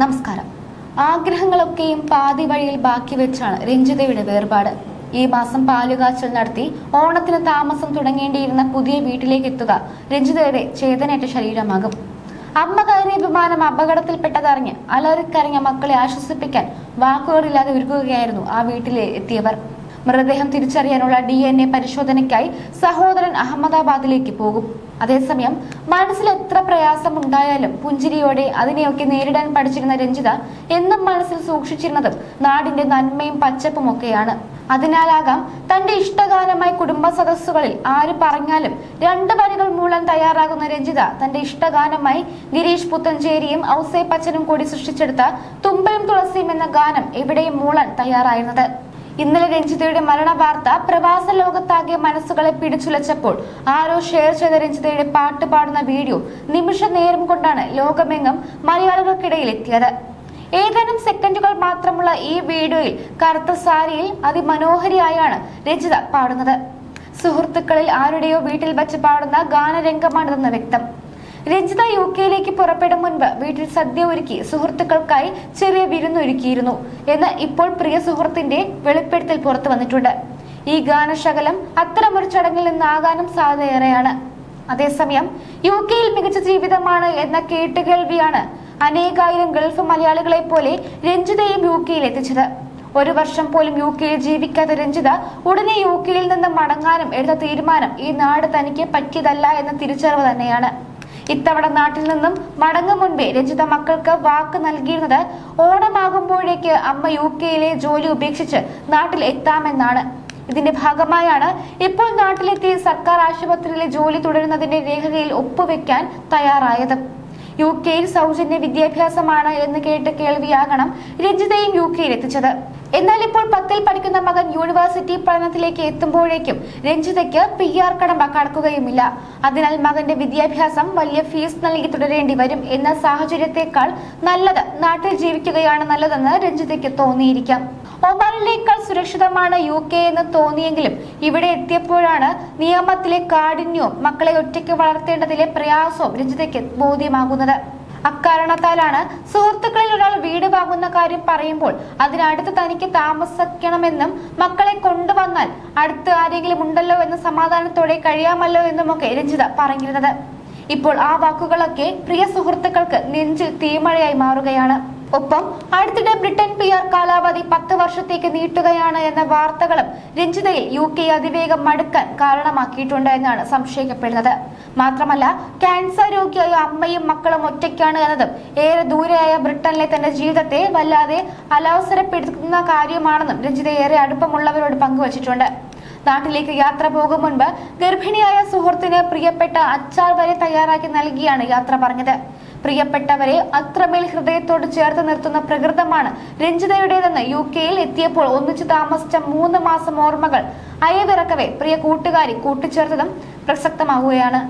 നമസ്കാരം. ആഗ്രഹങ്ങളൊക്കെയും പാതി വഴിയിൽ ബാക്കി വെച്ചാണ് രഞ്ജിതയുടെ വേർപാട്. ഈ മാസം പാലുകാച്ചൽ നടത്തി ഓണത്തിന് താമസം തുടങ്ങേണ്ടിയിരുന്ന പുതിയ വീട്ടിലേക്ക് എത്തുക രഞ്ജിതയുടെ ചേതനേറ്റ ശരീരമാകും. അമ്മ കയറിയ വിമാനം അപകടത്തിൽപ്പെട്ടതറിഞ്ഞ് അലറിക്കരഞ്ഞ മക്കളെ ആശ്വസിപ്പിക്കാൻ വാക്കുകളില്ലാതെ ഒരുക്കുകയായിരുന്നു ആ വീട്ടിലെ എത്തിയവർ. മൃതദേഹം തിരിച്ചറിയാനുള്ള ഡി പരിശോധനയ്ക്കായി സഹോദരൻ അഹമ്മദാബാദിലേക്ക് പോകും. അതേസമയം മനസ്സിൽ എത്ര പ്രയാസം ഉണ്ടായാലും പുഞ്ചിരിയോടെ അതിനെയൊക്കെ നേരിടാൻ പഠിച്ചിരുന്ന രഞ്ജിത എന്നും മനസ്സിൽ സൂക്ഷിച്ചിരുന്നതും നാടിന്റെ നന്മയും പച്ചപ്പും ഒക്കെയാണ്. അതിനാലാകാം തന്റെ ഇഷ്ടഗാനമായി കുടുംബ സദസ്സുകളിൽ ആര് പറഞ്ഞാലും രണ്ട് വരികൾ മൂളാൻ തയ്യാറാകുന്ന രഞ്ജിത തന്റെ ഇഷ്ടഗാനമായി ഗിരീഷ് പുത്തഞ്ചേരിയും ഔസേ പച്ചനും കൂടി സൃഷ്ടിച്ചെടുത്ത തുമ്പയും തുളസിയും എന്ന ഗാനം എവിടെയും മൂളാൻ തയ്യാറായിരുന്നത്. ഇന്നലെ രഞ്ജിതയുടെ മരണ വാർത്ത പ്രവാസ ലോകത്താകെ മനസ്സുകളെ പിടിച്ചുലച്ചപ്പോൾ ആരോ ഷെയർ ചെയ്ത രഞ്ജിതയുടെ പാട്ട് പാടുന്ന വീഡിയോ നിമിഷ നേരം കൊണ്ടാണ് ലോകമെങ്ങും മലയാളികൾക്കിടയിൽ എത്തിയത് ഏതാനും സെക്കൻഡുകൾ മാത്രമുള്ള ഈ വീഡിയോയിൽ കറുത്ത സാരിയിൽ അതിമനോഹരിയായാണ് രഞ്ജിത പാടുന്നത്. സുഹൃത്തുക്കളിൽ ആരുടെയോ വീട്ടിൽ വെച്ച് പാടുന്ന ഗാനരംഗമാണിതെന്ന് വ്യക്തം. രഞ്ജിത യു കെയിലേക്ക് പുറപ്പെടും മുൻപ് വീട്ടിൽ സദ്യ ഒരുക്കി സുഹൃത്തുക്കൾക്കായി ചെറിയ വിരുന്നൊരുക്കിയിരുന്നു എന്ന് ഇപ്പോൾ പ്രിയ സുഹൃത്തിന്റെ വെളിപ്പെടുത്തൽ പുറത്തു വന്നിട്ടുണ്ട്. ഈ ഗാനശകലം അത്തരമൊരു ചടങ്ങിൽ നിന്നാകാനും സാധ്യതയേറെയാണ്. അതേസമയം യു കെയിൽ മികച്ച ജീവിതമാണ് എന്ന കേട്ടുകേൾവിയാണ് അനേകായിരം ഗൾഫ് മലയാളികളെ പോലെ രഞ്ജിതയും യു കെയിൽ എത്തിച്ചത്. ഒരു വർഷം പോലും യു കെയിൽ ജീവിക്കാത്ത രഞ്ജിത ഉടനെ യു കെയിൽ നിന്ന് മടങ്ങാനും എടുത്ത തീരുമാനം ഈ നാട് തനിക്ക് പറ്റിയതല്ല എന്ന തിരിച്ചറിവ് തന്നെയാണ്. ഇത്തവണ നാട്ടിൽ നിന്നും മടങ്ങും മുൻപേ രഞ്ജിത മക്കൾക്ക് വാക്ക് നൽകിയിരുന്നത് ഓണമാകുമ്പോഴേക്ക് അമ്മ യു കെയിലെ ജോലി ഉപേക്ഷിച്ച് നാട്ടിൽ എത്താമെന്നാണ്. ഇതിന്റെ ഭാഗമായാണ് ഇപ്പോൾ നാട്ടിലെത്തി സർക്കാർ ആശുപത്രിയിലെ ജോലി തുടരുന്നതിന്റെ രേഖയിൽ ഒപ്പുവെക്കാൻ തയ്യാറായത്. യു കെയിൽ സൗജന്യ വിദ്യാഭ്യാസമാണ് എന്ന് കേട്ട് കേൾവിയാകണം രഞ്ജിതയും യു കെയിൽ എത്തിച്ചത്. എന്നാൽ ഇപ്പോൾ പത്തിൽ പഠിക്കുന്ന മകൻ യൂണിവേഴ്സിറ്റി പഠനത്തിലേക്ക് എത്തുമ്പോഴേക്കും രഞ്ജിതയ്ക്ക് പി ആർ കടമ്പ കടക്കുകയുമില്ല. അതിനാൽ മകന്റെ വിദ്യാഭ്യാസം വലിയ ഫീസ് നൽകി തുടരേണ്ടി വരും എന്ന സാഹചര്യത്തെക്കാൾ നല്ലത് നാട്ടിൽ ജീവിക്കുകയാണ് നല്ലതെന്ന് രഞ്ജിതയ്ക്ക് തോന്നിയിരിക്കാം. ഒമാനിലേക്കാൾ സുരക്ഷിതമാണ് യു കെ എന്ന് തോന്നിയെങ്കിലും ഇവിടെ എത്തിയപ്പോഴാണ് നിയമത്തിലെ കാഠിന്യവും മക്കളെ ഒറ്റയ്ക്ക് വളർത്തേണ്ടതിലെ പ്രയാസവും രഞ്ജിതയ്ക്ക് ബോധ്യമാകുന്നത്. അക്കാരണത്താലാണ് സുഹൃത്തുക്കളിൽ ഒരാൾ വീട് വാങ്ങുന്ന കാര്യം പറയുമ്പോൾ അതിനടുത്ത് തനിക്ക് താമസിക്കണമെന്നും മക്കളെ കൊണ്ടുവന്നാൽ അടുത്ത് ആരെങ്കിലും ഉണ്ടല്ലോ എന്ന സമാധാനത്തോടെ കഴിയാമല്ലോ എന്നുമൊക്കെ രഞ്ജിത പറഞ്ഞിരുന്നത്. ഇപ്പോൾ ആ വാക്കുകളൊക്കെ പ്രിയ സുഹൃത്തുക്കൾക്ക് നെഞ്ചിൽ തീമഴയായി മാറുകയാണ്. ഒപ്പം അടുത്തിടെ ബ്രിട്ടൻ പി ആർ കാലാവധി പത്ത് വർഷത്തേക്ക് നീട്ടുകയാണ് എന്ന വാർത്തകളും രഞ്ജിതയിൽ യു കെ അതിവേഗം മടുക്കാൻ കാരണമാക്കിയിട്ടുണ്ട് എന്നാണ് സംശയിക്കപ്പെടുന്നത്. മാത്രമല്ല ക്യാൻസർ രോഗിയായ അമ്മയും മക്കളും ഒറ്റയ്ക്കാണ് എന്നതും ഏറെ ദൂരെയായ ബ്രിട്ടനിലെ തന്റെ ജീവിതത്തെ വല്ലാതെ അലവസരപ്പെടുത്തുന്ന കാര്യമാണെന്നും രഞ്ജിത ഏറെ അടുപ്പമുള്ളവരോട് പങ്കുവച്ചിട്ടുണ്ട്. നാട്ടിലേക്ക് യാത്ര പോകും മുൻപ് ഗർഭിണിയായ സുഹൃത്തിന് പ്രിയപ്പെട്ട അച്ചാർ വരെ തയ്യാറാക്കി നൽകിയാണ് യാത്ര പറഞ്ഞത്. പ്രിയപ്പെട്ടവരെ അത്രമേൽ ഹൃദയത്തോട് ചേർത്ത് നിർത്തുന്ന പ്രകൃതമാണ് രഞ്ജിതയുടേതെന്ന് യു കെയിൽ എത്തിയപ്പോൾ ഒന്നിച്ചു താമസിച്ച മൂന്ന് മാസം ഓർമ്മകൾ അയവിറക്കവേ പ്രിയ കൂട്ടുകാരി കൂട്ടിച്ചേർത്തതും പ്രസക്തമാവുകയാണ്.